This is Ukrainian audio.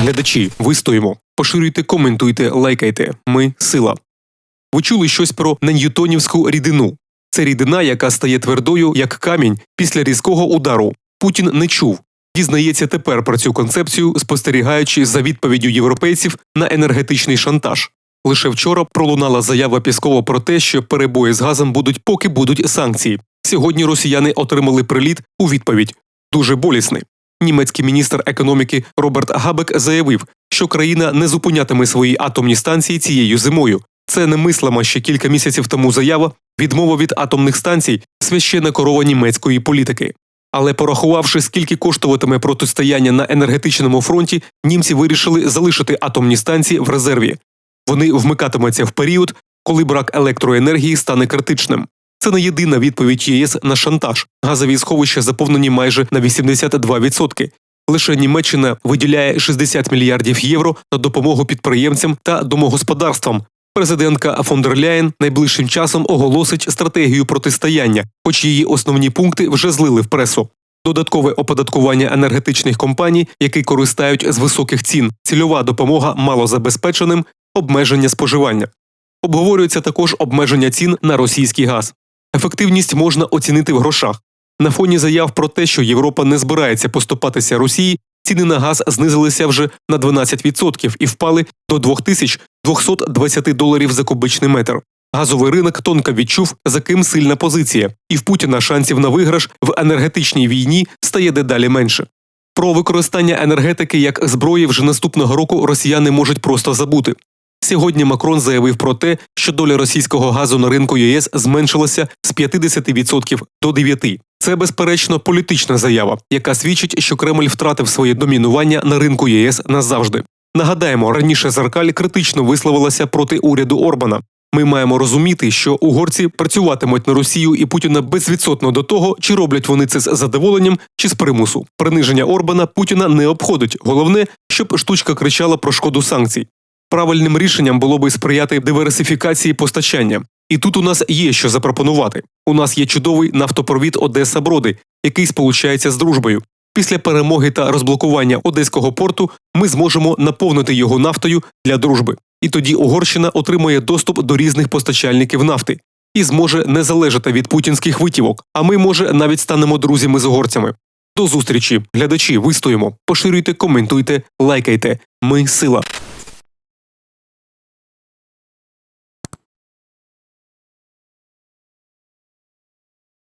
Глядачі, вистоїмо. Поширюйте, коментуйте, лайкайте. Ми сила. Ви чули щось про неньютонівську рідину? Це рідина, яка стає твердою, як камінь, після різкого удару. Путін не чув. Дізнається тепер про цю концепцію, спостерігаючи за відповіддю європейців на енергетичний шантаж. Лише вчора пролунала заява Піскова про те, що перебої з газом будуть, поки будуть санкції. Сьогодні росіяни отримали приліт у відповідь дуже болісний. Німецький міністр економіки Роберт Габек заявив, що країна не зупинятиме свої атомні станції цією зимою. Це немислима ще кілька місяців тому заява відмова від атомних станцій священна корова німецької політики. Але порахувавши, скільки коштуватиме протистояння на енергетичному фронті, німці вирішили залишити атомні станції в резерві. Вони вмикатимуться в період, коли брак електроенергії стане критичним. Це не єдина відповідь ЄС на шантаж. Газові сховища заповнені майже на 82%. Лише Німеччина виділяє 60 мільярдів євро на допомогу підприємцям та домогосподарствам. Президентка фон дер Ляєн найближчим часом оголосить стратегію протистояння, хоч її основні пункти вже злили в пресу. Додаткове оподаткування енергетичних компаній, які користають з високих цін, цільова допомога малозабезпеченим, обмеження споживання. Обговорюється також обмеження цін на російський газ. Ефективність можна оцінити в грошах. На фоні заяв про те, що Європа не збирається поступатися Росії, ціни на газ знизилися вже на 12% і впали до 2220 доларів за кубичний метр. Газовий ринок тонко відчув, за ким сильна позиція, і в Путіна шансів на виграш в енергетичній війні стає дедалі менше. Про використання енергетики як зброї вже наступного року росіяни можуть просто забути. Сьогодні Макрон заявив про те, що доля російського газу на ринку ЄС зменшилася з 50% до 9%. Це безперечно політична заява, яка свідчить, що Кремль втратив своє домінування на ринку ЄС назавжди. Нагадаємо, раніше Зеркаль критично висловилася проти уряду Орбана. Ми маємо розуміти, що угорці працюватимуть на Росію і Путіна безвідсотно до того, чи роблять вони це з задоволенням чи з примусу. Приниження Орбана Путіна не обходить. Головне, щоб штучка кричала про шкоду санкцій. Правильним рішенням було би сприяти диверсифікації постачання. І тут у нас є що запропонувати. У нас є чудовий нафтопровід Одеса Броди, який сполучається з дружбою. Після перемоги та розблокування одеського порту ми зможемо наповнити його нафтою для дружби. І тоді Угорщина отримує доступ до різних постачальників нафти і зможе не залежати від путінських витівок. А ми, може, навіть станемо друзями з угорцями. До зустрічі, глядачі, вистоїмо. Поширюйте, коментуйте, лайкайте. Ми сила.